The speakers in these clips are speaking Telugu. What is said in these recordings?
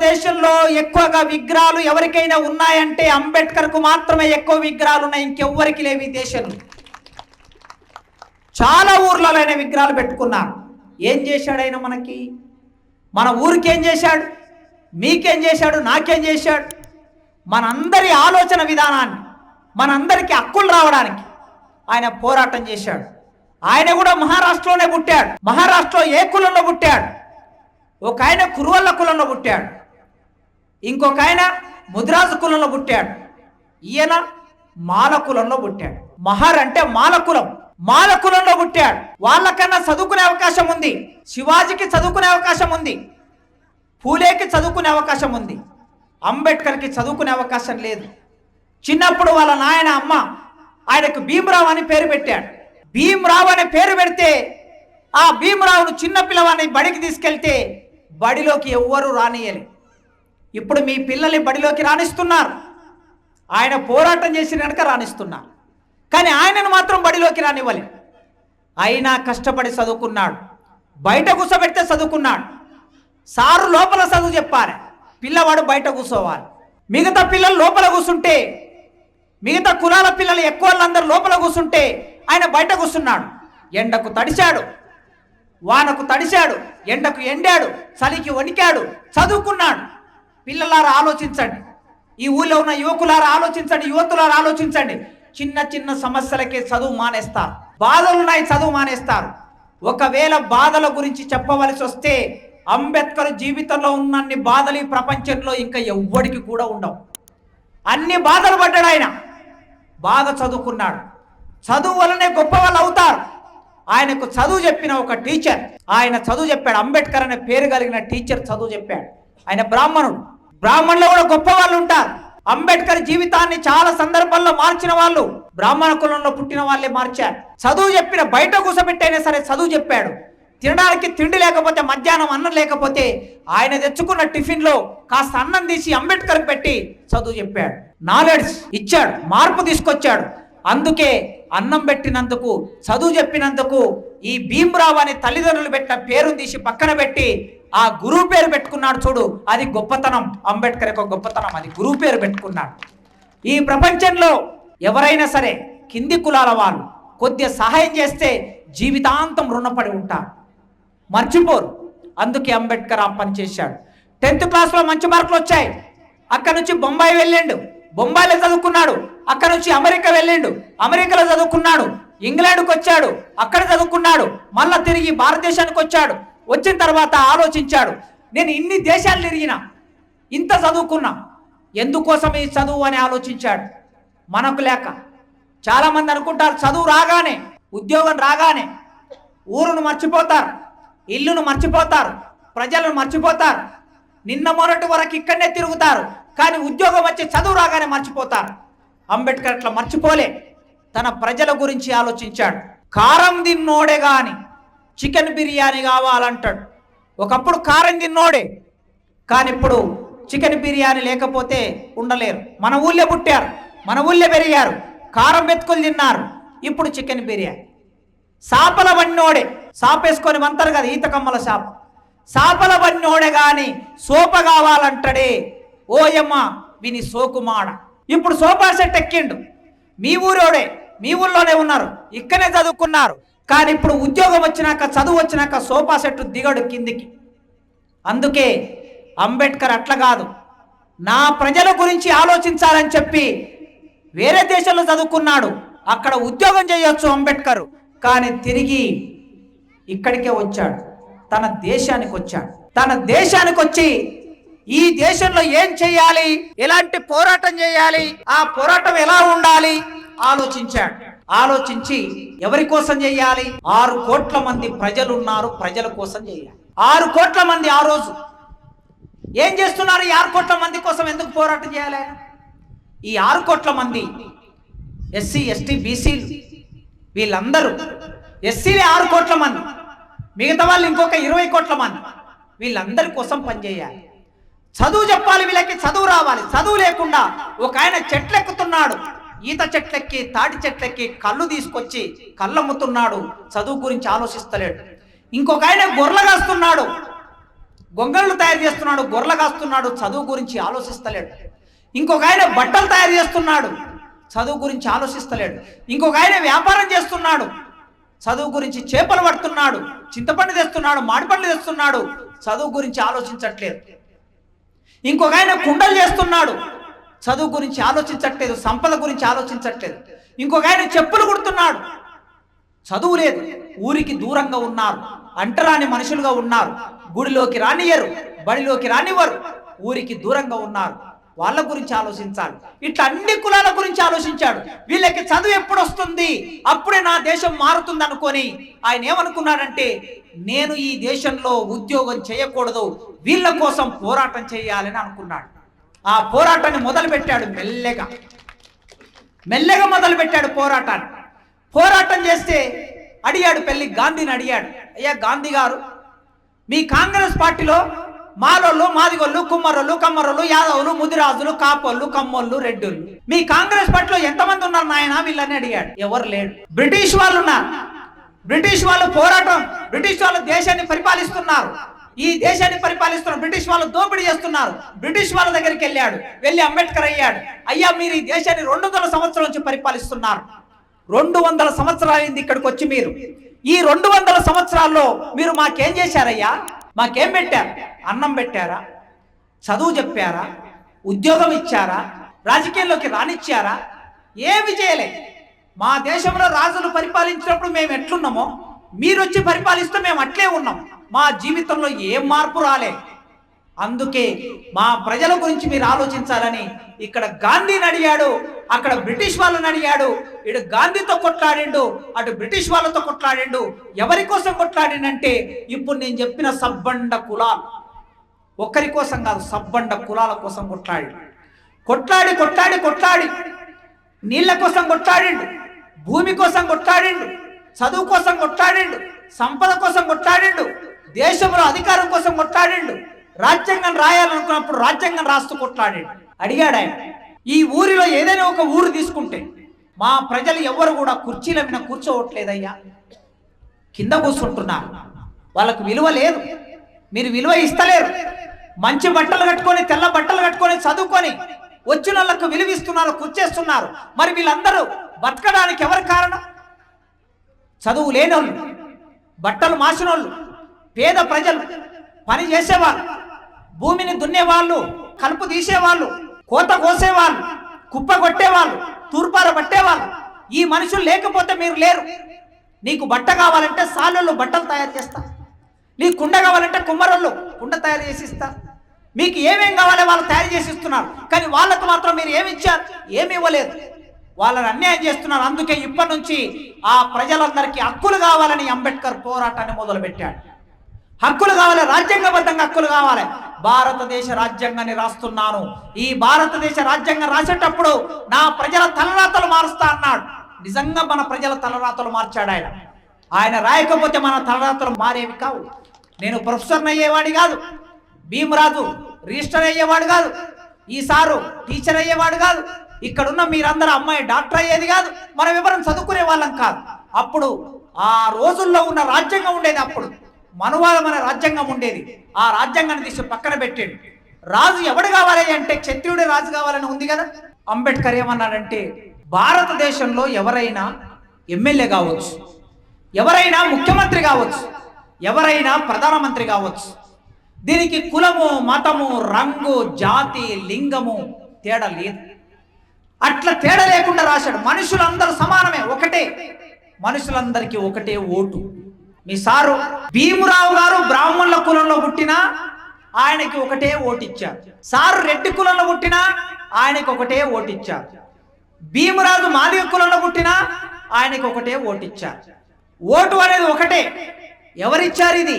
భారతదేశంలో ఎక్కువగా విగ్రహాలు ఎవరికైనా ఉన్నాయంటే అంబేద్కర్కు మాత్రమే ఎక్కువ విగ్రహాలు ఉన్నాయి ఇంకెవ్వరికి లేవు ఈ దేశంలో. చాలా ఊర్లలో విగ్రహాలు పెట్టుకున్నారు. ఏం చేశాడు ఆయన మనకి? మన ఊరికేం చేశాడు? మీకేం చేశాడు? నాకేం చేశాడు? మనందరి ఆలోచన విధానాన్ని మనందరికీ హక్కులు రావడానికి ఆయన పోరాటం చేశాడు. ఆయన కూడా మహారాష్ట్రలోనే పుట్టాడు. మహారాష్ట్రలో ఏ కులంలో పుట్టాడు? ఒక ఆయన కురువల్ల కులంలో పుట్టాడు. ఇంకొక ఆయన ముదిరాజు కులంలో పుట్టాడు. ఈయన మాల కులంలో పుట్టాడు. మహర్ అంటే మాల కులం. మాల కులంలో పుట్టాడు. వాళ్ళకన్నా చదువుకునే అవకాశం ఉంది. శివాజీకి చదువుకునే అవకాశం ఉంది. పూలేకి చదువుకునే అవకాశం ఉంది. అంబేద్కర్కి చదువుకునే అవకాశం లేదు. చిన్నప్పుడు వాళ్ళ నాయన అమ్మ ఆయనకు భీమరావు అని పేరు పెట్టాడు. భీమరావు అనే పేరు పెడితే ఆ భీమరావును చిన్న పిల్లవాడిని బడికి తీసుకెళ్తే బడిలోకి ఎవ్వరూ రానియలే ఇప్పుడు మీ పిల్లల్ని బడిలోకి రాణిస్తున్నారు. ఆయన పోరాటం చేసిన కనుక రాణిస్తున్నారు. కానీ ఆయనను మాత్రం బడిలోకి రానివ్వలే అయినా కష్టపడి చదువుకున్నాడు. బయట కూర్చోబెడితే చదువుకున్నాడు. సారు లోపల చదువు చెప్పాలి. పిల్లవాడు బయట కూర్చోవాలి మిగతా పిల్లలు లోపల కూర్చుంటే మిగతా కులాల పిల్లలు ఎక్కువ వాళ్ళందరూ లోపల కూర్చుంటే ఆయన బయట కూర్చున్నాడు ఎండకు తడిశాడు. వానకు తడిశాడు. ఎండకు ఎండాడు. చలికి వణికాడు. చదువుకున్నాడు. పిల్లలారా ఆలోచించండి. ఈ ఊళ్ళో ఉన్న యువకులారా ఆలోచించండి యువతులారా ఆలోచించండి. చిన్న చిన్న సమస్యలకే చదువు మానేస్తారు. బాధలున్నాయి చదువు మానేస్తారు. ఒకవేళ బాధల గురించి చెప్పవలసి వస్తే అంబేద్కర్ జీవితంలో ఉన్నన్ని బాధలు ఈ ప్రపంచంలో ఇంకా ఎవ్వడికి కూడా ఉండవు. అన్ని బాధలు పడ్డాడు ఆయన. బాగా చదువుకున్నాడు. చదువు వలనే గొప్ప వాళ్ళు అవుతారు. ఆయనకు చదువు చెప్పిన ఒక టీచర్ ఆయన చదువు చెప్పాడు. అంబేద్కర్ అనే పేరు కలిగిన టీచర్ చదువు చెప్పాడు. ఆయన బ్రాహ్మణుడు. బ్రాహ్మణులు కూడా గొప్ప వాళ్ళు ఉంటారు. అంబేద్కర్ జీవితాన్ని చాలా సందర్భాల్లో మార్చిన వాళ్ళు. బ్రాహ్మణ కులంలో పుట్టిన వాళ్ళే మార్చారు. చదువు చెప్పిన బయట కూసబెట్టైనా సరే చదువు చెప్పాడు. తినడానికి తిండి లేకపోతే మధ్యాహ్నం అన్నం లేకపోతే ఆయన తెచ్చుకున్న టిఫిన్లో కాస్త అన్నం తీసి అంబేద్కర్ పెట్టి చదువు చెప్పాడు. నాలెడ్జ్ ఇచ్చాడు. మార్పు తీసుకొచ్చాడు. అందుకే అన్నం పెట్టినందుకు చదువు చెప్పినందుకు ఈ భీమ్రావు అనే తల్లిదండ్రులు పెట్టిన పేరును తీసి పక్కన పెట్టి ఆ గురువు పేరు పెట్టుకున్నాడు చూడు. అది గొప్పతనం. అంబేద్కర్ యొక్క గొప్పతనం అది. గురువు పేరు పెట్టుకున్నాడు. ఈ ప్రపంచంలో ఎవరైనా సరే కింది కులాల వాళ్ళు కొద్దిగా సహాయం చేస్తే జీవితాంతం రుణపడి ఉంటారు. మర్చిపోరు. అందుకే అంబేద్కర్ ఆ పని చేశాడు. టెన్త్ క్లాస్లో మంచి మార్కులు వచ్చాయి. అక్కడ నుంచి బొంబాయి వెళ్ళిండు. బొంబాయిలో చదువుకున్నాడు. అక్కడ నుంచి అమెరికా వెళ్ళిండు. అమెరికాలో చదువుకున్నాడు. ఇంగ్లాండ్కి వచ్చాడు. అక్కడ చదువుకున్నాడు. మళ్ళా తిరిగి భారతదేశానికి వచ్చాడు. వచ్చిన తర్వాత ఆలోచించాడు నేను ఇన్ని దేశాలు తిరిగిన ఇంత చదువుకున్నా ఎందుకోసం ఈ చదువు? అని ఆలోచించాడు. మనకు లేక. చాలామంది అనుకుంటారు చదువు రాగానే ఉద్యోగం రాగానే ఊరును మర్చిపోతారు ఇల్లును మర్చిపోతారు ప్రజలను మర్చిపోతారు నిన్న మొన్నటి వరకు ఇక్కడనే తిరుగుతారు కానీ ఉద్యోగం వచ్చి చదువు రాగానే మర్చిపోతారు. అంబేద్కర్ అట్లా మర్చిపోలే. తన ప్రజల గురించి ఆలోచించాడు. కారం తిన్నోడే గాని చికెన్ బిర్యానీ కావాలంటాడు. ఒకప్పుడు కారం తిన్నోడే కానీ ఇప్పుడు చికెన్ బిర్యానీ లేకపోతే ఉండలేరు. మన ఊళ్ళో పుట్టారు మన ఊళ్ళో పెరిగారు కారం మెతుకులు తిన్నారు ఇప్పుడు చికెన్ బిర్యానీ. సాపల బన్నోడే సాపేసుకొని వంతారు కదా ఈత కమ్మల సాప. సాపల బన్నోడే కానీ సోప కావాలంటాడే ఓయమ్మ విని సోకుమాడ. ఇప్పుడు సోఫా సెట్ ఎక్కిండు. మీ ఊరోడే మీ ఊళ్ళోనే ఉన్నారు ఇక్కడనే చదువుకున్నారు. కానీ ఇప్పుడు ఉద్యోగం వచ్చినాక చదువు వచ్చినాక సోఫా సెట్ దిగడు కిందికి. అందుకే అంబేద్కర్ అట్లా కాదు. నా ప్రజల గురించి ఆలోచించాలని చెప్పి వేరే దేశంలో చదువుకున్నాడు. అక్కడ ఉద్యోగం చేయొచ్చు అంబేద్కర్. కానీ తిరిగి ఇక్కడికే వచ్చాడు. తన దేశానికి వచ్చాడు. తన దేశానికి వచ్చి ఈ దేశంలో ఏం చేయాలి? ఎలాంటి పోరాటం చేయాలి? ఆ పోరాటం ఎలా ఉండాలి? ఆలోచించాడు. ఆలోచించి ఎవరి కోసం చేయాలి? ఆరు కోట్ల మంది ప్రజలు ఉన్నారు ప్రజల కోసం చేయాలి. ఆరు కోట్ల మంది ఆ రోజు ఏం చేస్తున్నారు? ఈ ఆరు కోట్ల మంది కోసం ఎందుకు పోరాటం చేయాలి? ఆయన? ఈ ఆరు కోట్ల మంది ఎస్సీ ఎస్టీ బీసీలు వీళ్ళందరూ ఎస్సీలే ఆరు కోట్ల మంది. మిగతా వాళ్ళు ఇంకొక ఇరవై కోట్ల మంది. వీళ్ళందరి కోసం పనిచేయాలి. చదువు చెప్పాలి వీళ్ళకి చదువు రావాలి. చదువు లేకుండా ఒక ఆయన చెట్లెక్కుతున్నాడు. ఈత చెట్లెక్కి తాటి చెట్లెక్కి కళ్ళు తీసుకొచ్చి కళ్ళమ్ముతున్నాడు. చదువు గురించి ఆలోచిస్తలేడు. ఇంకొక ఆయన గొర్రెలు కాస్తున్నాడు. గొంగళ్ళు తయారు చేస్తున్నాడు గొర్రెలు కాస్తున్నాడు. చదువు గురించి ఆలోచిస్తలేడు. ఇంకొక ఆయన బట్టలు తయారు చేస్తున్నాడు. చదువు గురించి ఆలోచిస్తలేడు. ఇంకొక ఆయన వ్యాపారం చేస్తున్నాడు. చదువు గురించి చేపలు పడుతున్నాడు. చింతపండు తెస్తున్నాడు మామిడిపండ్లు తెస్తున్నాడు. చదువు గురించి ఆలోచించట్లేదు. ఇంకొక ఆయన కుండలు చేస్తున్నాడు. చదువు గురించి ఆలోచించట్లేదు సంపద గురించి ఆలోచించట్లేదు. ఇంకొక ఆయన చెప్పులు కుడుతున్నాడు. చదువు లేదు. ఊరికి దూరంగా ఉన్నారు. అంటరాని మనుషులుగా ఉన్నారు. గుడిలోకి రానియరు బడిలోకి రానివ్వరు. ఊరికి దూరంగా ఉన్నారు. వాళ్ళ గురించి ఆలోచించాలి. ఇట్లా అన్ని కులాల గురించి ఆలోచించాడు. వీళ్ళకి చదువు ఎప్పుడు వస్తుంది అప్పుడే నా దేశం మారుతుంది అనుకొని ఆయన ఏమనుకున్నాడంటే నేను ఈ దేశంలో ఉద్యోగం చేయకూడదు. వీళ్ళ కోసం పోరాటం చేయాలని అనుకున్నాడు. ఆ పోరాటాన్ని మొదలుపెట్టాడు మెల్లగా. మెల్లగా మొదలు పెట్టాడు పోరాటాన్ని. పోరాటం చేస్తే అడిగాడు పెళ్ళి గాంధీని అడిగాడు. అయ్యా గాంధీ గారు మీ కాంగ్రెస్ పార్టీలో మాలోళ్ళు మాదిగోళ్ళు కుమ్మరోళ్ళు కమ్మరోళ్ళు యాదవులు ముదిరాజులు కాపోళ్ళు కమ్మోళ్ళు రెడ్డులు. మీ కాంగ్రెస్ పార్టీలో ఎంతమంది ఉన్నారు నాయన? వీళ్ళని అడిగాడు. ఎవరు లేడు. బ్రిటిష్ వాళ్ళు ఉన్నారు. బ్రిటిష్ వాళ్ళు పోరాటం బ్రిటిష్ వాళ్ళు దేశాన్ని పరిపాలిస్తున్నారు. ఈ దేశాన్ని పరిపాలిస్తున్న బ్రిటిష్ వాళ్ళు దోపిడీ చేస్తున్నారు. బ్రిటిష్ వాళ్ళ దగ్గరికి వెళ్ళాడు. వెళ్ళి అంబేద్కర్ అయ్యాడు. అయ్యా మీరు ఈ దేశాన్ని రెండు వందల సంవత్సరాల నుంచి పరిపాలిస్తున్నారు. రెండు వందల సంవత్సరాలైంది ఇక్కడికి వచ్చి మీరు. ఈ రెండు వందల సంవత్సరాల్లో మీరు మాకేం చేశారయ్యా? మాకేం పెట్టారు? అన్నం పెట్టారా? చదువు చెప్పారా? ఉద్యోగం ఇచ్చారా? రాజకీయాల్లోకి రానిచ్చారా? ఏమి చేయలే. మా దేశంలో రాజులు పరిపాలించినప్పుడు మేము ఎట్లున్నామో మీరు వచ్చి పరిపాలిస్తే మేము అట్లే ఉన్నాం. మా జీవితంలో ఏం మార్పు రాలే. అందుకే మా ప్రజల గురించి మీరు ఆలోచించాలని ఇక్కడ గాంధీని అడిగాడు అక్కడ బ్రిటిష్ వాళ్ళని అడిగాడు. ఇటు గాంధీతో కొట్లాడిండు అటు బ్రిటిష్ వాళ్ళతో కొట్లాడిండు. ఎవరి కోసం కొట్లాడిండంటే ఇప్పుడు నేను చెప్పిన సబ్బండ కులాలు. ఒక్కరి కోసం కాదు సబ్బండ కులాల కోసం కొట్లాడి కొట్లాడి కొట్లాడి కొట్లాడి. నీళ్ళ కోసం కొట్లాడిండు భూమి కోసం కొట్లాడిండు చదువు కోసం కొట్లాడిండు సంపద కోసం కొట్లాడిండు. దేశంలో అధికారం కోసం కొట్లాడిండు. రాజ్యాంగం రాయాలనుకున్నప్పుడు రాజ్యాంగం రాస్తూ కొట్లాడాడు. అడిగాడు ఆయన ఈ ఊరిలో ఏదైనా ఒక ఊరు తీసుకుంటే మా ప్రజలు ఎవరు కూడా కుర్చీల మీద కూర్చోవట్లేదయ్యా. కింద కూర్చుంటున్నారు. వాళ్ళకు విలువ లేదు. మీరు విలువ ఇస్తలేరు. మంచి బట్టలు కట్టుకొని తెల్ల బట్టలు కట్టుకొని చదువుకొని వచ్చిన వాళ్ళకు విలువిస్తున్నారు కూర్చేస్తున్నారు మరి వీళ్ళందరూ బతకడానికి ఎవరు కారణం? చదువు లేనోళ్ళు బట్టలు మాసినోళ్ళు పేద ప్రజలు పని చేసేవాళ్ళు భూమిని దున్నేవాళ్ళు కలుపు తీసేవాళ్ళు కోత కోసేవాళ్ళు కుప్ప కొట్టేవాళ్ళు తూర్పార పట్టేవాళ్ళు. ఈ మనుషులు లేకపోతే మీరు లేరు. నీకు బట్ట కావాలంటే సాలల్లో బట్టలు తయారు చేస్తా. నీకు కుండ కావాలంటే కుమ్మరోళ్ళు కుండ తయారు చేసి ఇస్తా. మీకు ఏమేం కావాలో వాళ్ళు తయారు చేసి ఇస్తున్నారు. కానీ వాళ్ళకు మాత్రం మీరు ఏమి ఇచ్చారు? ఏమి ఇవ్వలేదు. వాళ్ళని అన్యాయం చేస్తున్నారు. అందుకే ఇప్పటి నుంచి ఆ ప్రజలందరికీ హక్కులు కావాలని అంబేద్కర్ పోరాటాన్ని మొదలుపెట్టాడు. హక్కులు కావాలి రాజ్యాంగబద్ధంగా హక్కులు కావాలి. భారతదేశ రాజ్యాంగాన్ని రాస్తున్నాను. ఈ భారతదేశ రాజ్యాంగం రాసేటప్పుడు నా ప్రజల తలరాతలు మారుస్తా అన్నాడు. నిజంగా మన ప్రజల తలరాతలు మార్చాడు ఆయన. ఆయన రాయకపోతే మన తలరాతలు మారేవి కావు. నేను ప్రొఫెసర్ని అయ్యేవాడి కాదు. భీమరాజు రిజిస్టర్ అయ్యేవాడు కాదు. ఈ సారు టీచర్ అయ్యేవాడు కాదు. ఇక్కడున్న మీరందరూ అమ్మాయి డాక్టర్ అయ్యేది కాదు. మనం ఎవరం చదువుకునే వాళ్ళం కాదు. అప్పుడు ఆ రోజుల్లో ఉన్న రాజ్యాంగం ఉండేది అప్పుడు. మన రాజ్యాంగం ఉండేది. ఆ రాజ్యాంగాన్ని తీసి పక్కన పెట్టాడు. రాజు ఎవడు కావాలి అంటే క్షత్రియుడే రాజు కావాలని ఉంది కదా? అంబేద్కర్ ఏమన్నాడంటే భారతదేశంలో ఎవరైనా ఎమ్మెల్యే కావచ్చు ఎవరైనా ముఖ్యమంత్రి కావచ్చు ఎవరైనా ప్రధానమంత్రి కావచ్చు దీనికి కులము మతము రంగు జాతి లింగము తేడా లేదు. అట్లా తేడా లేకుండా రాశాడు. మనుషులందరూ సమానమే ఒకటే. మనుషులందరికీ ఒకటే ఓటు. మీ సారు భీమురావు గారు బ్రాహ్మణుల కులంలో పుట్టినా ఆయనకి ఒకటే ఓటిచ్చారు సారు రెడ్డి కులంలో పుట్టినా ఆయనకి ఒకటే ఓటిచ్చారు భీమరాజు మాదిగ కులంలో పుట్టినా ఆయనకి ఒకటే ఓటిచ్చారు ఓటు అనేది ఒకటే. ఎవరిచ్చారు ఇది?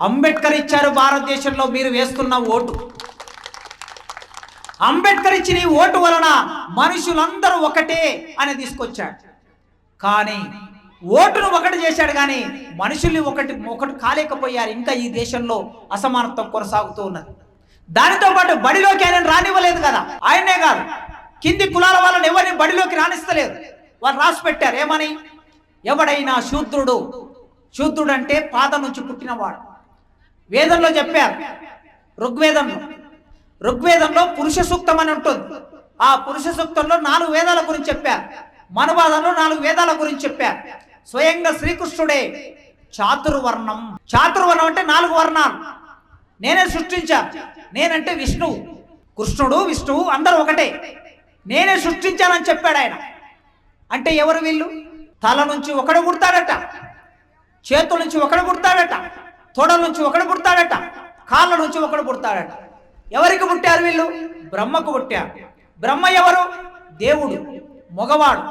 అంబేద్కర్ ఇచ్చారు భారతదేశంలో మీరు వేస్తున్న ఓటు. అంబేద్కర్ ఇచ్చిన ఈ ఓటు వలన మనుషులందరూ ఒకటే అని తీసుకొచ్చాడు. కానీ ఓటును ఒకటి చేశాడు కానీ మనుషుల్ని ఒకటి ఒకటి కాలేకపోయారు. ఇంకా ఈ దేశంలో అసమానత్వం కొనసాగుతూ ఉన్నది. దానితో పాటు బడిలోకి ఆయన రానివ్వలేదు కదా. ఆయనే కాదు కింది కులాల వాళ్ళని ఎవరిని బడిలోకి రాణిస్తలేదు వాళ్ళు రాసి పెట్టారు. ఏమని? ఎవడైనా శూద్రుడు శూద్రుడు అంటే పాదం నుంచి పుట్టినవాడు. వేదంలో చెప్పారు ఋగ్వేదంలో. ఋగ్వేదంలో పురుష సూక్తం అని ఉంటుంది. ఆ పురుష సూక్తంలో నాలుగు వేదాల గురించి చెప్పారు. మనువాదంలో నాలుగు వేదాల గురించి చెప్పారు. స్వయంగా శ్రీకృష్ణుడే చాతుర్వర్ణం. చాతుర్వర్ణం అంటే నాలుగు వర్ణాలు. నేనే సృష్టించాను. నేనంటే విష్ణువు. కృష్ణుడు విష్ణువు అందరూ ఒకటే. నేనే సృష్టించానని చెప్పాడు ఆయన. అంటే ఎవరు వీళ్ళు? తల నుంచి ఒకడు పుడతాడట. చేతుల నుంచి ఒకడు పుడతాడట. తొడల నుంచి ఒకడు పుడతాడట. కాళ్ళ నుంచి ఒకడు పుడతాడట. ఎవరికి పుట్టారు వీళ్ళు? బ్రహ్మకు పుట్టారు. బ్రహ్మ ఎవరు? దేవుడు. మగవాడు.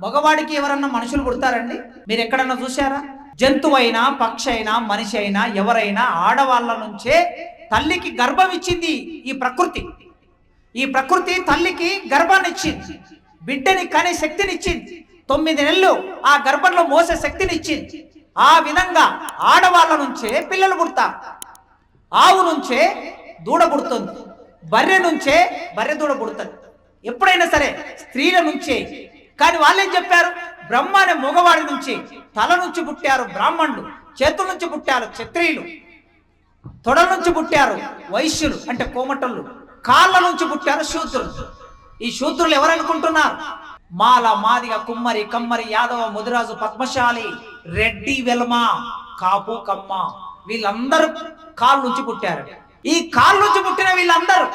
మగవాడికి ఎవరన్నా మనుషులు పుడతారండి? మీరు ఎక్కడన్నా చూసారా జంతువైనా పక్షి అయినా మనిషి అయినా ఎవరైనా ఆడవాళ్ళ నుంచే తల్లికి గర్భం ఇచ్చింది ఈ ప్రకృతి. ఈ ప్రకృతి తల్లికి గర్భాన్నిచ్చింది. బిడ్డని కనే శక్తినిచ్చింది. తొమ్మిది నెలలు ఆ గర్భంలో మోసే శక్తినిచ్చింది. ఆ విధంగా ఆడవాళ్ళ నుంచే పిల్లలు పుడతారు. ఆవు నుంచే దూడ పుడుతుంది. బర్రె నుంచే బర్రె దూడ పుడుతుంది. ఎప్పుడైనా సరే స్త్రీల నుంచే. కానీ వాళ్ళేం చెప్పారు? బ్రహ్మ అనే మగవాడి నుంచి. తల నుంచి పుట్టారు బ్రాహ్మణులు చేతుల నుంచి పుట్టారు క్షత్రియులు తొడల నుంచి పుట్టారు వైశ్యులు అంటే కోమటళ్ళు కాళ్ళ నుంచి పుట్టారు శూద్రులు. ఈ శూద్రులు ఎవరనుకుంటున్నారు మాల మాదిగ కుమ్మరి కమ్మరి యాదవ ముదిరాజు పద్మశాలి రెడ్డి వెల్మ కాపు కమ్మ. వీళ్ళందరూ కాళ్ళ నుంచి పుట్టారు. ఈ కాళ్ళ నుంచి పుట్టిన వీళ్ళందరూ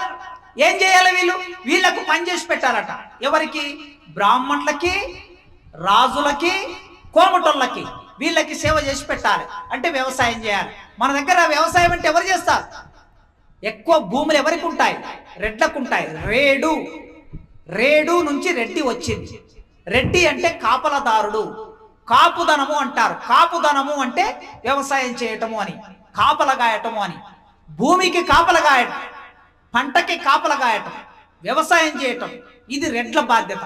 ఏం చేయాలి వీళ్ళు? వీళ్ళకు పని చేసి పెట్టాలట. ఎవరికి? బ్రాహ్మణులకి రాజులకి కోమటోళ్ళకి వీళ్ళకి సేవ చేసి పెట్టాలి. అంటే వ్యవసాయం చేయాలి. మన దగ్గర వ్యవసాయం అంటే ఎవరు చేస్తారు? ఎక్కువ భూములు ఎవరికి ఉంటాయి? రెడ్లకు ఉంటాయి రేడు. రేడు నుంచి రెడ్డి వచ్చింది. రెడ్డి అంటే కాపలదారుడు. కాపుదనము అంటారు. కాపుదనము అంటే వ్యవసాయం చేయటము అని. కాపలగాయటము అని. భూమికి కాపలగాయటం పంటకి కాపలగాయటం వ్యవసాయం చేయటం ఇది రెడ్ల బాధ్యత.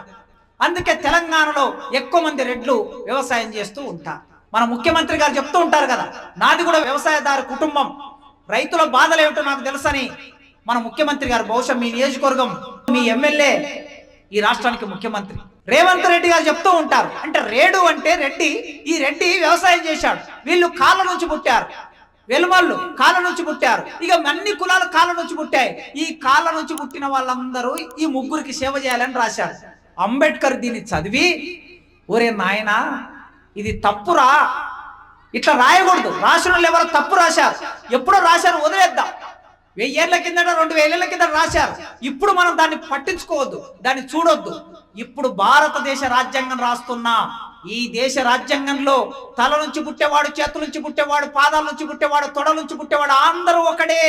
అందుకే తెలంగాణలో ఎక్కువ మంది రెడ్లు వ్యవసాయం చేస్తూ ఉంటారు. మన ముఖ్యమంత్రి గారు చెప్తూ ఉంటారు కదా నాది కూడా వ్యవసాయదారు కుటుంబం. రైతుల బాధలు ఏమిటో నాకు తెలుసని మన ముఖ్యమంత్రి గారు బహుశా మీ నియోజకవర్గం మీ ఎమ్మెల్యే ఈ రాష్ట్రానికి ముఖ్యమంత్రి. రేవంత్ రెడ్డి గారు చెప్తూ ఉంటారు అంటే రేడు అంటే రెడ్డి ఈ రెడ్డి వ్యవసాయం చేశాడు. వీళ్ళు కాళ్ళ నుంచి పుట్టారు. వెలుమళ్ళు కాళ్ళ నుంచి పుట్టారు. ఇక అన్ని కులాలు కాళ్ళ నుంచి పుట్టాయి. ఈ కాళ్ళ నుంచి పుట్టిన వాళ్ళందరూ ఈ ముగ్గురికి సేవ చేయాలని రాశారు. అంబేద్కర్ దీన్ని చదివి ఒరే నాయనా ఇది తప్పురా. ఇట్లా రాయకూడదు. రాసిన వాళ్ళు ఎవరో తప్పు రాశారు. ఎప్పుడో రాశారు వదిలేద్దాం. వెయ్యేళ్ళ కిందట రెండు వేల కింద రాశారు. ఇప్పుడు మనం దాన్ని పట్టించుకోవద్దు. దాన్ని చూడొద్దు. ఇప్పుడు భారతదేశ రాజ్యాంగం రాస్తున్నా ఈ దేశ రాజ్యాంగంలో తల నుంచి పుట్టేవాడు చేతుల నుంచి పుట్టేవాడు పాదాల నుంచి పుట్టేవాడు తొడ నుంచి పుట్టేవాడు అందరూ ఒకడే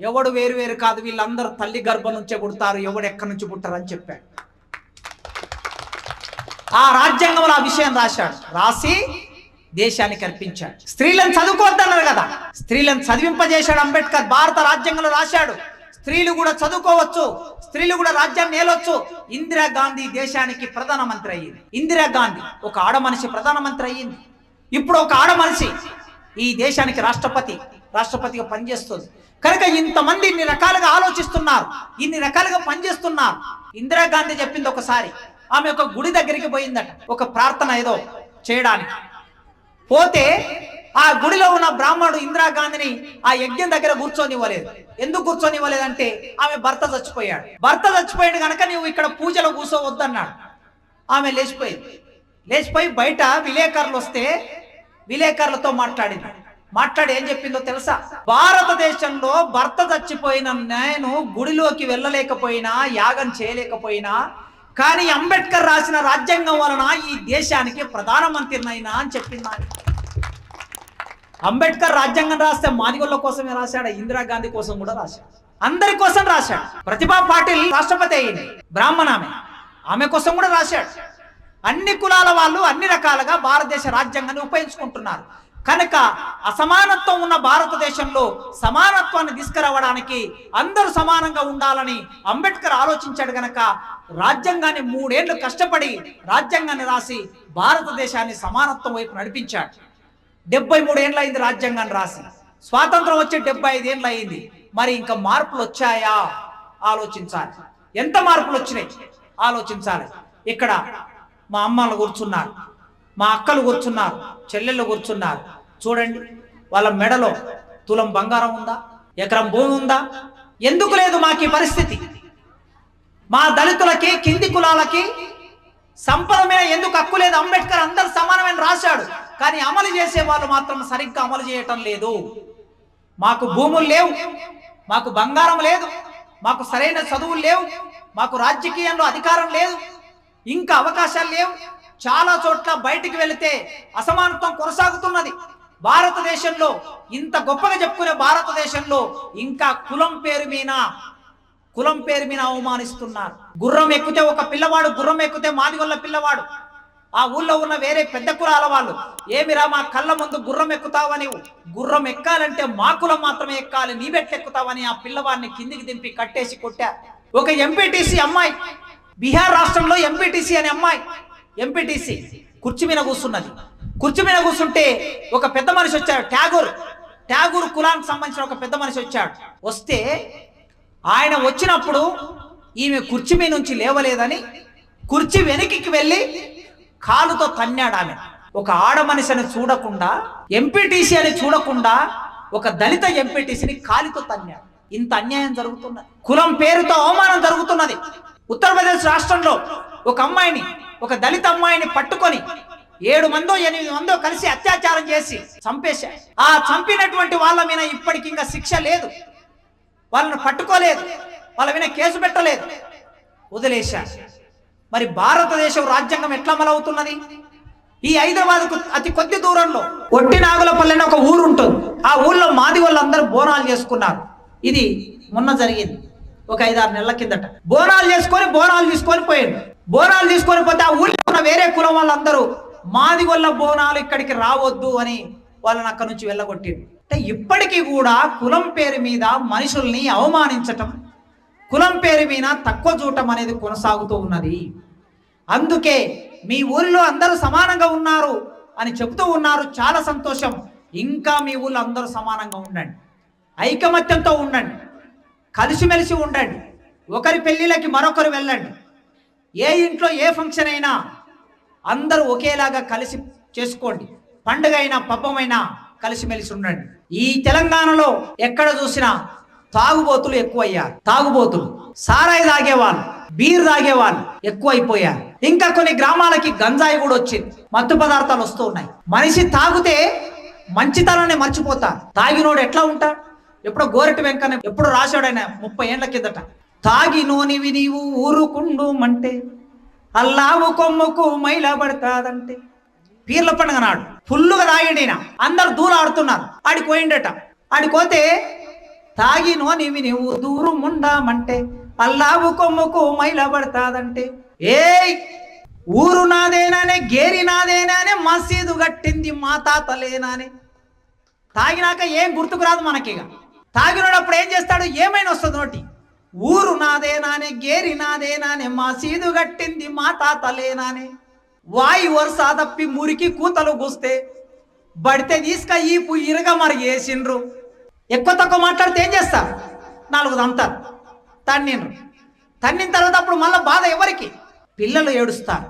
ఎవడు వేరు వేరు కాదు వీళ్ళందరూ తల్లి గర్భం నుంచే పుడతారు ఎవడు ఎక్కడి నుంచి పుట్టారు అని చెప్పాడు. ఆ రాజ్యాంగంలో ఆ విషయం రాశాడు. రాసి దేశానికి అర్పించాడు. స్త్రీలను చదువుకోవద్దన్నారు కదా. స్త్రీలను చదివింపజేశాడు అంబేద్కర్. భారత రాజ్యాంగంలో రాశాడు. స్త్రీలు కూడా చదువుకోవచ్చు స్త్రీలు కూడా రాజ్యాన్ని ఏలొచ్చు ఇందిరా గాంధీ దేశానికి ప్రధానమంత్రి అయ్యింది. ఇందిరాగాంధీ ఒక ఆడ మనిషి ప్రధానమంత్రి అయ్యింది. ఇప్పుడు ఒక ఆడ మనిషి ఈ దేశానికి రాష్ట్రపతి రాష్ట్రపతిగా పనిచేస్తుంది. కనుక ఇంతమంది ఇన్ని రకాలుగా ఆలోచిస్తున్నారు ఇన్ని రకాలుగా పనిచేస్తున్నారు. ఇందిరాగాంధీ చెప్పింది ఒకసారి ఆమె ఒక గుడి దగ్గరికి పోయిందట ఒక ప్రార్థన ఏదో చేయడానికి. పోతే గుడిలో ఉన్న బ్రాహ్మణుడు ఇందిరాగాంధీని ఆ యజ్ఞం దగ్గర కూర్చొనివ్వలేదు. ఎందుకు కూర్చొనివ్వలేదంటే ఆమె భర్త చచ్చిపోయాడు. భర్త చచ్చిపోయాడు కనుక నువ్వు ఇక్కడ పూజలో కూర్చోవద్దన్నాడు. ఆమె లేచిపోయింది. లేచిపోయి బయట విలేకరులు వస్తే విలేకరులతో మాట్లాడింది. మాట్లాడి ఏం చెప్పిందో తెలుసా? భారతదేశంలో భర్త చచ్చిపోయిన నేను గుడిలోకి వెళ్ళలేకపోయినా యాగం చేయలేకపోయినా కానీ అంబేద్కర్ రాసిన రాజ్యాంగం వలన ఈ దేశానికి ప్రధానమంత్రినైనా అని చెప్పింది అంబేద్కర్ రాజ్యాంగం రాస్తే మాదిగొల్ల కోసమే రాశాడు? ఇందిరాగాంధీ కోసం కూడా రాశాడు. అందరి కోసం రాశాడు. ప్రతిభా పాటిల్ రాష్ట్రపతి అయింది బ్రాహ్మణ ఆమె. ఆమె కోసం కూడా రాశాడు. అన్ని కులాల వాళ్ళు అన్ని రకాలుగా భారతదేశ రాజ్యాంగాన్ని ఉపయోగించుకుంటున్నారు. కనుక అసమానత్వం ఉన్న భారతదేశంలో సమానత్వాన్ని తీసుకురావడానికి అందరూ సమానంగా ఉండాలని అంబేద్కర్ ఆలోచించాడు గనక రాజ్యాంగాన్ని మూడేళ్ళు కష్టపడి రాజ్యాంగాన్ని రాసి భారతదేశాన్ని సమానత్వం వైపు నడిపించాడు. డెబ్బై మూడేళ్ళు అయింది రాజ్యాంగాన్ని రాసి. స్వాతంత్రం వచ్చే డెబ్బై ఐదేళ్ళు అయింది మరి ఇంకా మార్పులు వచ్చాయా? ఆలోచించాలి. ఎంత మార్పులు వచ్చినాయి? ఆలోచించాలి. ఇక్కడ మా అమ్మలు కూర్చున్నారు మా అక్కలు కూర్చున్నారు చెల్లెళ్ళు కూర్చున్నారు. చూడండి వాళ్ళ మెడలో తులం బంగారం ఉందా? ఎకరం భూమి ఉందా? ఎందుకు లేదు మాకు ఈ పరిస్థితి? మా దళితులకి కింది కులాలకి సంపద మీద ఎందుకు హక్కు లేదు? అంబేద్కర్ అందరు సమానమైన రాశాడు. కానీ అమలు చేసే వాళ్ళు మాత్రం సరిగ్గా అమలు చేయటం లేదు. మాకు భూములు లేవు మాకు బంగారం లేదు మాకు సరైన చదువులు లేవు మాకు రాజకీయంలో అధికారం లేదు ఇంకా అవకాశాలు లేవు. చాలా చోట్ల బయటికి వెళితే అసమానత్వం కొనసాగుతున్నది. భారతదేశంలో ఇంత గొప్పగా చెప్పుకునే భారతదేశంలో ఇంకా కులం పేరు మీద కులం పేరు మీద అవమానిస్తున్నారు. గుర్రం ఎక్కితే ఒక పిల్లవాడు గుర్రం ఎక్కితే మాదిగొల్ల పిల్లవాడు. ఆ ఊళ్ళో ఉన్న వేరే పెద్ద కులాల వాళ్ళు ఏమిరా మా కళ్ళ ముందు గుర్రం ఎక్కుతావని గుర్రం ఎక్కాలంటే మా కులం మాత్రమే ఎక్కాలి నీవెట్లెక్కుతావని ఆ పిల్లవాడిని కిందికి దింపి కట్టేసి కొట్టా. ఒక ఎంపీటీసీ అమ్మాయి బీహార్ రాష్ట్రంలో ఎంపీటీసీ అనే అమ్మాయి ఎంపీటీసీ కుర్చీ మీద కూర్చున్నది. కుర్చీ మీద కూర్చుంటే ఒక పెద్ద మనిషి వచ్చాడు ట్యాగూర్. ట్యాగూర్ కులానికి సంబంధించిన ఒక పెద్ద మనిషి వచ్చాడు. వస్తే ఆయన వచ్చినప్పుడు ఈమె కుర్చీ మీద నుంచి లేవలేదని కుర్చీ వెనక్కి వెళ్ళి కాలుతో తన్నాడు ఆమె. ఒక ఆడ మనిషిని చూడకుండా ఎంపీటీసీ అని చూడకుండా ఒక దళిత ఎంపీటీసీని కాలితో తన్నాడు. ఇంత అన్యాయం జరుగుతున్నది. కులం పేరుతో అవమానం జరుగుతున్నది. ఉత్తరప్రదేశ్ రాష్ట్రంలో ఒక అమ్మాయిని ఒక దళిత అమ్మాయిని పట్టుకొని ఏడు మందో ఎనిమిది మందో కలిసి అత్యాచారం చేసి చంపేశా ఆ చంపినటువంటి వాళ్ళ మీద ఇప్పటికి ఇంకా శిక్ష లేదు. వాళ్ళని పట్టుకోలేదు. వాళ్ళ మీద కేసు పెట్టలేదు. వదిలేశారు మరి భారతదేశం రాజ్యాంగం ఎట్లా అమలవుతున్నది? ఈ హైదరాబాద్కు అతి కొద్ది దూరంలో ఒట్టి నాగులపల్లి ఒక ఊరు ఉంటుంది. ఆ ఊళ్ళో మాది వాళ్ళందరూ బోనాలు చేసుకున్నారు. ఇది మొన్న జరిగింది. ఒక ఐదారు నెలల కిందట. బోనాలు చేసుకొని బోనాలు తీసుకొని పోయిండు. బోనాలు తీసుకొని పోతే ఆ ఊళ్ళో ఉన్న వేరే కులం వాళ్ళందరూ మాది వల్ల బోనాలు ఇక్కడికి రావద్దు అని వాళ్ళని అక్కడి నుంచి వెళ్ళగొట్టిండు. అంటే ఇప్పటికీ కూడా కులం పేరు మీద మనుషుల్ని అవమానించటం కులం పేరు మీద తక్కువ చూడటం అనేది కొనసాగుతూ ఉన్నది. అందుకే మీ ఊరిలో అందరూ సమానంగా ఉన్నారు అని చెబుతూ ఉన్నారు. చాలా సంతోషం. ఇంకా మీ ఊళ్ళో అందరూ సమానంగా ఉండండి. ఐకమత్యంతో ఉండండి. కలిసిమెలిసి ఉండండి. ఒకరి పెళ్ళిళ్ళకి మరొకరు వెళ్ళండి. ఏ ఇంట్లో ఏ ఫంక్షన్ అయినా అందరూ ఒకేలాగా కలిసి చేసుకోండి. పండుగ అయినా పబ్బమైనా కలిసిమెలిసి ఉండండి. ఈ తెలంగాణలో ఎక్కడ చూసినా తాగుబోతులు ఎక్కువయ్యారు తాగుబోతులు. సారాయి తాగేవాళ్ళు బీర్ తాగేవాళ్ళు ఎక్కువైపోయారు ఇంకా కొన్ని గ్రామాలకి గంజాయి కూడా వచ్చింది. మత్తు పదార్థాలు వస్తూ ఉన్నాయి. మనిషి తాగితే మంచితనాన్ని మర్చిపోతారు తాగినోడు ఎట్లా ఉంటాడు ఎప్పుడో గోరెటి వెంకన్న ఎప్పుడు రాశాడైనా ముప్పై ఏళ్ళ కిందట. తాగి నోనివి నీవు ఊరుకుండు మంటే అల్లావు కొమ్ముకు మైల పడతాదంటే. పీర్ల పండుగ నాడు ఫుల్లుగా తాగిండిన అందరు దూలాడుతున్నారు. ఆడికి పోయిండట. ఆడికి పోతే తాగినో నీవి నువ్వు దూరు ముండామంటే అల్లావు కొమ్ముకు మైల పడతాదంటే. ఏయ్! ఊరు నాదేనానే గేరి నాదేనానే మసీదు కట్టింది మా తాతలేనానే. తాగినాక ఏం గుర్తుకు రాదు మనకిగా తాగినప్పుడు ఏం చేస్తాడు? ఏమైనా వస్తుంది నోటి. ఊరు నాదేనానే గేరి నాదేనానే మసీదు కట్టింది మా తాతలేనానే. వాయి వరుస తప్పి మురికి కూతలు కూస్తే బడితే తీసుక ఈపు ఇరగ మరి వేసిండ్రు ఎక్కువ తక్కువ మాట్లాడితే ఏం చేస్తారు నాలుగు తంతారు తన్నిండ్రు తన్నిన తర్వాత అప్పుడు మళ్ళీ బాధ ఎవరికి? పిల్లలు ఏడుస్తారు.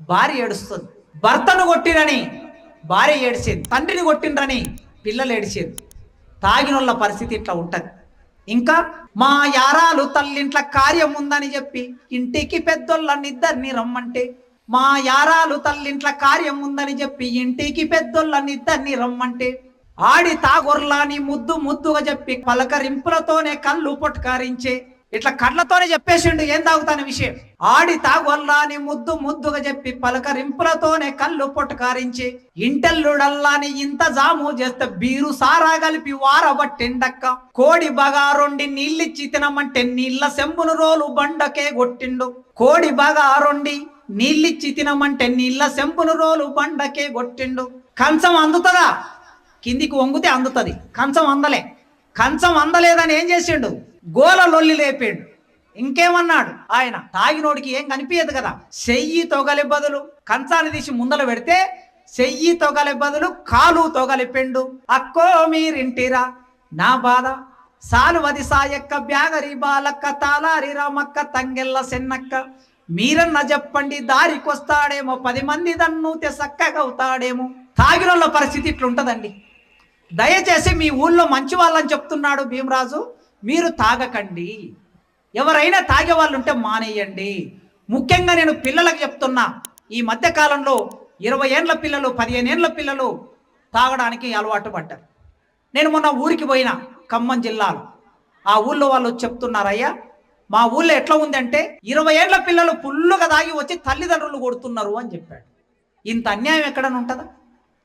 భార్య ఏడుస్తుంది. భర్తను కొట్టినని భార్య ఏడిచేది. తండ్రిని కొట్టిండ్రని పిల్లలు ఏడిచేది. తాగినోళ్ళ పరిస్థితి ఇట్లా ఉంటుంది. ఇంకా మా యారాలు తల్లింట్ల కార్యం ఉందని చెప్పి ఇంటికి పెద్దోళ్ళనిద్దరిని రమ్మంటే మా యారాలు తల్లింట్ల కార్యం ఉందని చెప్పి ఇంటికి పెద్దోళ్ళనిద్దరిని రమ్మంటే ఆడి తాగొర్లాని ముద్దు ముద్దుగా చెప్పి పలకరింపులతోనే కళ్ళు పొట్కారించే ఇట్లా కళ్ళతోనే చెప్పేసిండు ఏం తాగుతాన విషయం? ఆడి తాగొల్లాని ముద్దు ముద్దుగా చెప్పి పలకరింపులతోనే కళ్ళు పొట్టకారించి ఇంటల్లుడల్లాని ఇంత జాము చేస్తే బీరు సారా కలిపి వారబట్టిండక్క కోడి బగారొండి నీళ్ళిచ్చి తినమంటే నీళ్ళ సెంబును రోలు బండకే కొట్టిండు. కోడి బగారొండి నీళ్ళిచ్చి తినమంటే నీళ్ళ సెంపును రోలు బండకే కొట్టిండు. కంచం అందుతుందా? కిందికి వంగితే అందుతుంది. కంచం అందలే. కంచం అందలేదని ఏం చేసిండు? గోల లొల్లి లేపాడు. ఇంకేమన్నాడు? ఆయన తాగినోడికి ఏం కనిపించదు కదా. చెయ్యి తొగలి బదులు కంచాన్ని తీసి ముందల పెడితే చెయ్యి తొగలి బదులు కాలు తొగలిపెండు. అక్కో మీరింటిరా. నా బాధ. సాలువది సాయక్క బ్యాగరి బాలక్క తాలారి రామక్క తంగెల్ల సెన్నక్క. మీరన్న చెప్పండి దారికొస్తాడేమో. పది మంది దన్నుతే చక్కగా అవుతాడేమో తాగినోళ్ళ పరిస్థితి ఇట్లుంటదండి. దయచేసి మీ ఊళ్ళో మంచి వాళ్ళని చెప్తున్నాడు భీమరాజు మీరు తాగకండి. ఎవరైనా తాగే వాళ్ళు ఉంటే మానేయండి. ముఖ్యంగా నేను పిల్లలకు చెప్తున్నా ఈ మధ్యకాలంలో ఇరవై ఏండ్ల పిల్లలు పదిహేను ఏండ్ల పిల్లలు తాగడానికి అలవాటు పడ్డారు. నేను మొన్న ఊరికి పోయిన ఖమ్మం జిల్లాలో. ఆ ఊళ్ళో వాళ్ళు చెప్తున్నారయ్యా మా ఊళ్ళో ఎట్లా ఉందంటే ఇరవై ఏళ్ళ పిల్లలు ఫుల్లుగా తాగి వచ్చి తల్లిదండ్రులు కొడుతున్నారు అని చెప్పాడు. ఇంత అన్యాయం ఎక్కడని ఉంటుందా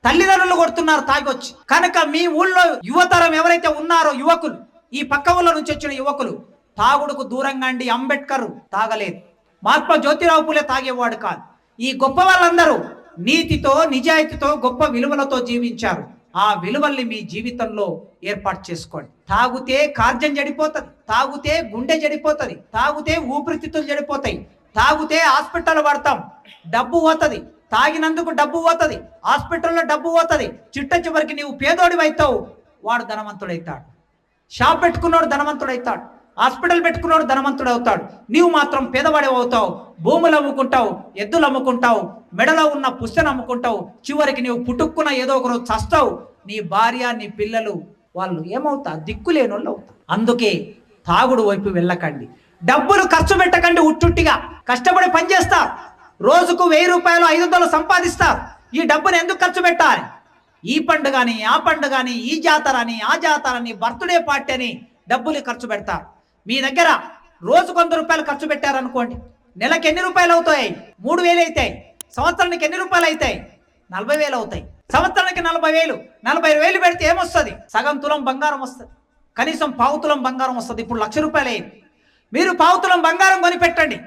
తల్లిదండ్రులు కొడుతున్నారు తాగొచ్చి. కనుక మీ ఊళ్ళో యువతరం ఎవరైతే ఉన్నారో యువకులు ఈ పక్క ఊళ్ళ నుంచి వచ్చిన యువకులు తాగుడుకు దూరంగా అండి అంబేద్కర్ తాగలేదు. మహాత్మా జ్యోతిరావు పూలే తాగేవాడు కాదు. ఈ గొప్ప వాళ్ళందరూ నీతితో నిజాయితీతో గొప్ప విలువలతో జీవించారు. ఆ విలువల్ని మీ జీవితంలో ఏర్పాటు చేసుకోండి. తాగుతే కార్జం చెడిపోతుంది తాగుతే గుండె చెడిపోతుంది తాగుతే ఊపిరితిత్తులు చెడిపోతాయి తాగుతే హాస్పిటల్ పడతాం డబ్బు పోతుంది తాగినందుకు డబ్బు పోతుంది హాస్పిటల్లో డబ్బు పోతుంది. చిట్ట చివరికి నీవు పేదోడి అవుతావు వాడు ధనవంతుడైతాడు. షాప్ పెట్టుకున్నోడు ధనవంతుడైతాడు. హాస్పిటల్ పెట్టుకున్నోడు ధనవంతుడు అవుతాడు నీవు మాత్రం పేదవాడి అవుతావు. భూములు అమ్ముకుంటావు ఎద్దులు అమ్ముకుంటావు మెడలో ఉన్న పుస్తను అమ్ముకుంటావు. చివరికి నీవు పుట్టుక్కున్న ఏదో ఒక రోజు చస్తావు. నీ భార్య నీ పిల్లలు వాళ్ళు ఏమవుతారు? దిక్కులేని వాళ్ళు అవుతారు. అందుకే తాగుడు వైపు వెళ్ళకండి. డబ్బులు ఖర్చు పెట్టకండి ఉట్టుట్టిగా. కష్టపడి పనిచేస్తా రోజుకు వెయ్యి రూపాయలు ఐదు వందలు సంపాదిస్తారు. ఈ డబ్బును ఎందుకు ఖర్చు పెట్టాలి? ఈ పండుగని ఆ పండుగని ఈ జాతర అని ఆ జాతర అని బర్త్డే పార్టీ అని డబ్బులు ఖర్చు పెడతారు. మీ దగ్గర రోజుకు వంద రూపాయలు ఖర్చు పెట్టారనుకోండి. నెలకు ఎన్ని రూపాయలు అవుతాయి? మూడు వేలు అవుతాయి. సంవత్సరానికి ఎన్ని రూపాయలు అవుతాయి? నలభై వేలు అవుతాయి. సంవత్సరానికి నలభై వేలు నలభై వేలు పెడితే ఏమొస్తుంది? సగం తులం బంగారం వస్తుంది. కనీసం పావు తులం బంగారం వస్తుంది. ఇప్పుడు లక్ష రూపాయలు అయింది. మీరు పావు తులం బంగారం కొని పెట్టండి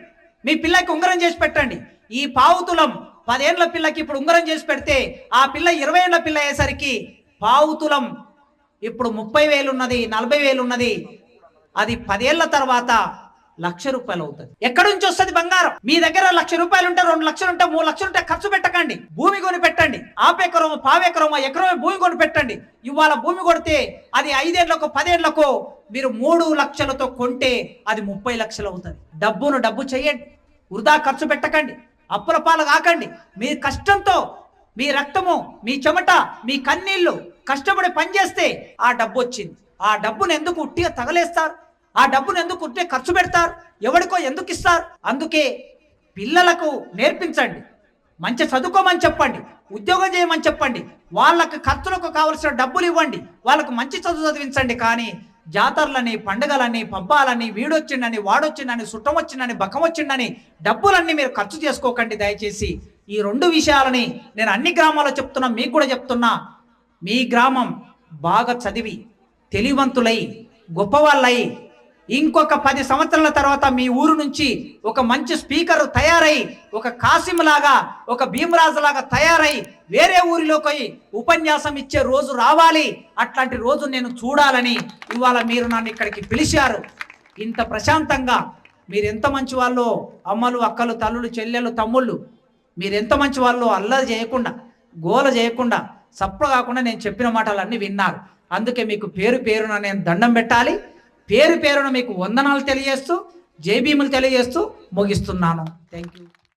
మీ పిల్లకి ఉంగరం చేసి పెట్టండి. ఈ పావు తులం పదేళ్ళ పిల్లకి ఇప్పుడు ఉంగరం చేసి పెడితే ఆ పిల్ల ఇరవై ఏళ్ళ పిల్ల అయ్యేసరికి పావు తులం ఇప్పుడు ముప్పై వేలు ఉన్నది నలభై వేలు ఉన్నది అది పదేళ్ళ తర్వాత లక్ష రూపాయలు అవుతుంది. ఎక్కడి నుంచి వస్తుంది బంగారం? మీ దగ్గర లక్ష రూపాయలు ఉంటే రెండు లక్షలు ఉంటే మూడు లక్షలు ఉంటే ఖర్చు పెట్టకండి. భూమి కొని పెట్టండి. ఆపెకరమో పావెకరమో ఎకరమో భూమి కొని పెట్టండి. ఇవాళ భూమి కొడితే అది ఐదేళ్ళకు పదేళ్ళకు మీరు మూడు లక్షలతో కొంటే అది ముప్పై లక్షలు అవుతుంది. డబ్బును డబ్బు చేయండి వృధా ఖర్చు పెట్టకండి. అప్పుల పాలు కాకండి. మీ కష్టంతో మీ రక్తము మీ చెమట మీ కన్నీళ్ళు కష్టపడి పనిచేస్తే ఆ డబ్బు వచ్చింది. ఆ డబ్బును ఎందుకు ఉట్టిగా తగలేస్తారు? ఆ డబ్బును ఎందుకు ఉట్టిగా ఖర్చు పెడతారు? ఎవరికో ఎందుకు ఇస్తారు? అందుకే పిల్లలకు నేర్పించండి. మంచి చదువుకోమని చెప్పండి. ఉద్యోగం చేయమని చెప్పండి. వాళ్ళకి ఖర్చులకు కావలసిన డబ్బులు ఇవ్వండి. వాళ్ళకు మంచి చదువు చదివించండి. కానీ జాతరలని పండుగలని పబ్బాలని వీడొచ్చిండని వాడొచ్చిండని సుట్టం వచ్చిండని బకం వచ్చిండని డబ్బులన్నీ మీరు ఖర్చు చేసుకోకండి దయచేసి. ఈ రెండు విషయాలని నేను అన్ని గ్రామాల్లో చెప్తున్నా మీకు కూడా చెప్తున్నా. మీ గ్రామం బాగా చదివి తెలివంతులై గొప్పవాళ్ళై ఇంకొక పది సంవత్సరాల తర్వాత మీ ఊరు నుంచి ఒక మంచి స్పీకర్ తయారై ఒక కాసిం లాగా ఒక భీమరాజు లాగా తయారై వేరే ఊరిలోకి పోయి ఉపన్యాసం ఇచ్చే రోజు రావాలి. అట్లాంటి రోజు నేను చూడాలని ఇవాళ మీరు నన్ను ఇక్కడికి పిలిచారు. ఇంత ప్రశాంతంగా మీరు ఎంత మంచి వాళ్ళు అమ్మలు అక్కలు తల్లులు చెల్లెలు తమ్ముళ్ళు మీరు ఎంత మంచి వాళ్ళు అల్లరి చేయకుండా గోల చేయకుండా సప్ప కాకుండా నేను చెప్పిన మాటలన్నీ విన్నారు. అందుకే మీకు పేరు పేరున నేను దండం పెట్టాలి. పేరు పేరున మీకు వందనాలు తెలియజేస్తూ జేబీములు తెలియజేస్తూ ముగిస్తున్నాను. Thank you